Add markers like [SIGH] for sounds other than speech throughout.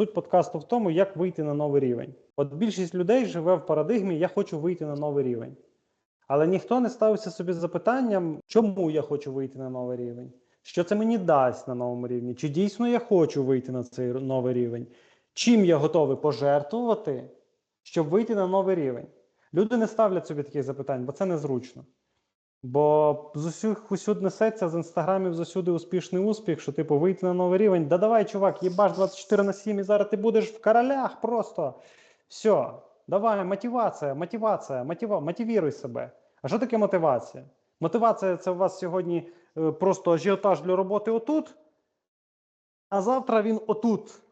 Суть подкасту в тому, як вийти на новий рівень. От більшість людей живе в парадигмі Я хочу вийти на новий рівень. Але ніхто не ставився собі запитанням, чому я хочу вийти на новий рівень, що це мені дасть на новому рівні, чи дійсно я хочу вийти на цей новий рівень, чим я готовий пожертвувати, щоб вийти на новий рівень. Люди не ставлять собі таких запитань, бо це незручно. Бо з усіх усюди несеться з інстаграмів засюди успішний успіх, що типу вийти на новий рівень. Да давай, чувак, їбаш 24 на 7 і зараз ти будеш в королях просто. Все, давай, мотивація, мотивація, мотива, мотивіруй себе. А що таке мотивація? Мотивація це у вас сьогодні е, просто ажіотаж для роботи отут, а завтра він отут.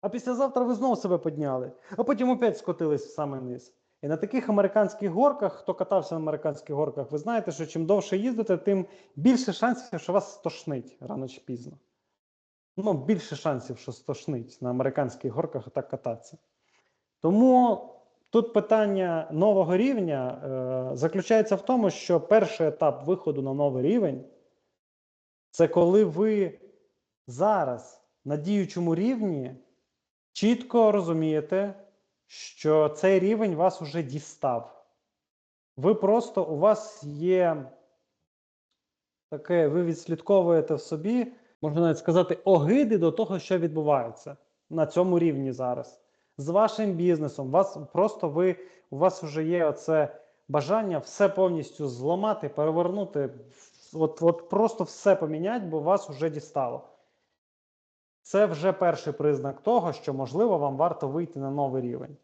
А післязавтра ви знову себе підняли, а потім опять скотились в самий низ. І на таких американських горках, хто катався на американських горках, ви знаєте, що чим довше їздите, тим більше шансів, що вас стошнить рано чи пізно. Ну, більше шансів, що стошнить на американських горках так кататися. Тому тут питання нового рівня е, заключається в тому, що перший етап виходу на новий рівень це коли ви зараз на діючому рівні чітко розумієте, що цей рівень вас уже дістав. Ви просто у вас є таке, ви відслідковуєте в собі, можна навіть сказати, огиди до того, що відбувається на цьому рівні зараз. З вашим бізнесом, вас просто ви, у вас вже є оце бажання все повністю зламати, перевернути, от, от просто все поміняти, бо вас вже дістало. Це вже перший признак того, що можливо вам варто вийти на новий рівень.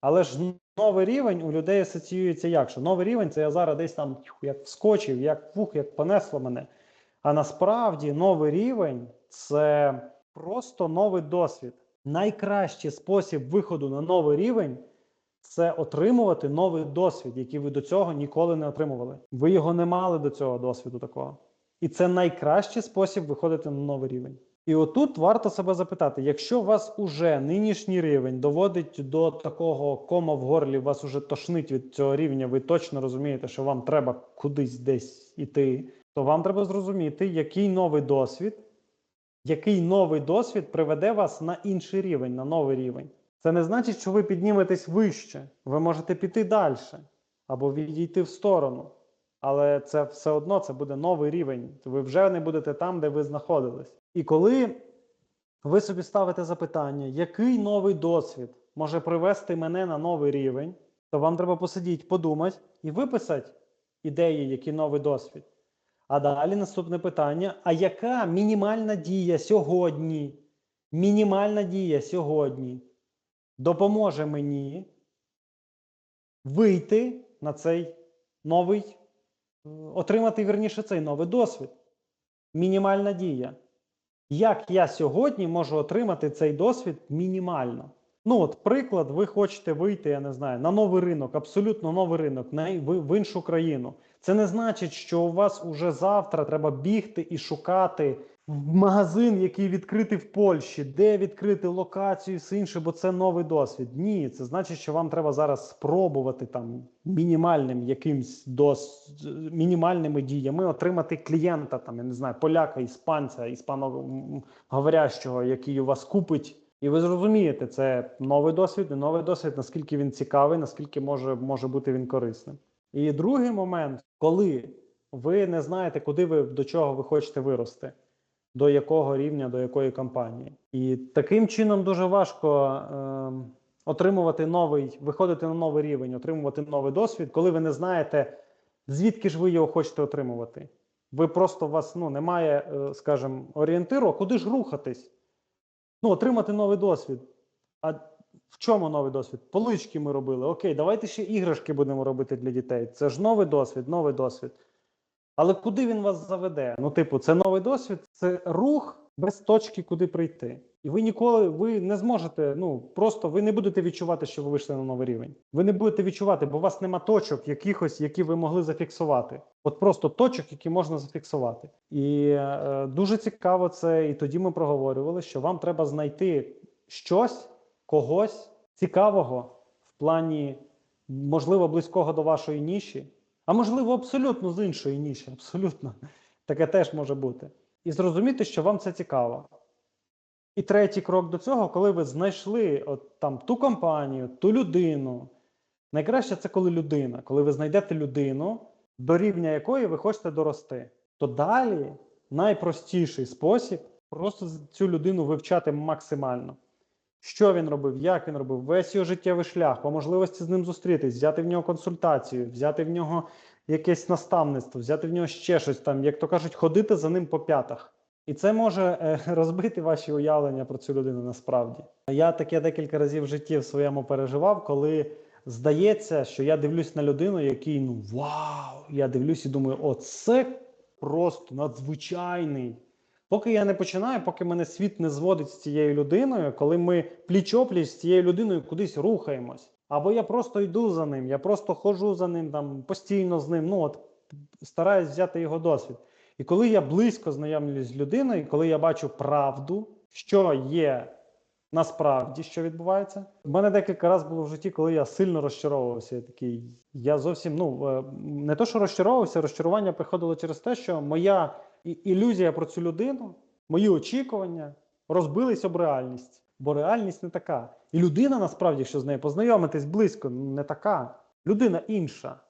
Але ж новий рівень у людей асоціюється як? Що новий рівень це я зараз десь там як вскочив, як фух, як понесло мене. А насправді новий рівень це просто новий досвід. Найкращий спосіб виходу на новий рівень це отримувати новий досвід, який ви до цього ніколи не отримували. Ви його не мали до цього досвіду такого. І це найкращий спосіб виходити на новий рівень. І отут варто себе запитати: якщо вас уже нинішній рівень доводить до такого кома в горлі, вас уже тошнить від цього рівня, ви точно розумієте, що вам треба кудись десь іти, то вам треба зрозуміти, який новий досвід, який новий досвід приведе вас на інший рівень, на новий рівень. Це не значить, що ви підніметесь вище. Ви можете піти далі або відійти в сторону. Але це все одно це буде новий рівень. Ви вже не будете там, де ви знаходились. І коли ви собі ставите запитання, який новий досвід може привести мене на новий рівень, то вам треба посидіти, подумати і виписати ідеї, який новий досвід. А далі наступне питання: а яка мінімальна дія сьогодні? Мінімальна дія сьогодні допоможе мені вийти на цей новий, е, отримати вірніше цей новий досвід. Мінімальна дія. Як я сьогодні можу отримати цей досвід мінімально? Ну, от, приклад, ви хочете вийти, я не знаю, на новий ринок, абсолютно новий ринок, на, в, в іншу країну. Це не значить, що у вас уже завтра треба бігти і шукати магазин, який відкритий в Польщі, де відкрити локацію, і все інше, бо це новий досвід. Ні, це значить, що вам треба зараз спробувати там мінімальним якимсь дос мінімальними діями отримати клієнта, там я не знаю, поляка, іспанця, іспаноговорящого, який у вас купить. І ви зрозумієте, це новий досвід, не новий досвід, наскільки він цікавий, наскільки може, може бути він корисним. І другий момент, коли ви не знаєте, куди ви до чого ви хочете вирости, до якого рівня, до якої компанії. І таким чином дуже важко е, отримувати новий, виходити на новий рівень, отримувати новий досвід, коли ви не знаєте, звідки ж ви його хочете отримувати. Ви просто у вас ну, немає, е, скажімо, орієнтиру, куди ж рухатись? Ну, отримати новий досвід. А в чому новий досвід? Полички ми робили. Окей, давайте ще іграшки будемо робити для дітей. Це ж новий досвід, новий досвід. Але куди він вас заведе? Ну, типу, це новий досвід, це рух без точки, куди прийти. І ви ніколи ви не зможете. Ну просто ви не будете відчувати, що ви вийшли на новий рівень. Ви не будете відчувати, бо у вас нема точок якихось, які ви могли зафіксувати. От просто точок, які можна зафіксувати. І е, дуже цікаво це. І тоді ми проговорювали, що вам треба знайти щось, когось цікавого в плані, можливо, близького до вашої ніші. А можливо, абсолютно з іншої ніші, абсолютно. Таке теж може бути. І зрозуміти, що вам це цікаво. І третій крок до цього, коли ви знайшли от там ту компанію, ту людину. Найкраще це коли людина, коли ви знайдете людину, до рівня якої ви хочете дорости. То далі найпростіший спосіб просто цю людину вивчати максимально. Що він робив, як він робив, весь його життєвий шлях, по можливості з ним зустрітись, взяти в нього консультацію, взяти в нього якесь наставництво, взяти в нього ще щось там, як то кажуть, ходити за ним по п'ятах. І це може е, [LAUGHS] розбити ваші уявлення про цю людину насправді. Я таке декілька разів в житті в своєму переживав, коли здається, що я дивлюсь на людину, який ну вау! Я дивлюсь і думаю, о, це просто надзвичайний. Поки я не починаю, поки мене світ не зводить з цією людиною, коли ми пліч-опліч з цією людиною кудись рухаємось. Або я просто йду за ним, я просто ходжу за ним, там постійно з ним. Ну от стараюсь взяти його досвід. І коли я близько знайомлюсь з людиною, коли я бачу правду, що є насправді, що відбувається, в мене декілька разів було в житті, коли я сильно розчаровувався. Я такий, я зовсім ну е, не то, що розчаровувався, розчарування приходило через те, що моя ілюзія про цю людину, мої очікування розбились об реальність. Бо реальність не така. І людина насправді, що з нею познайомитись близько, не така. Людина інша.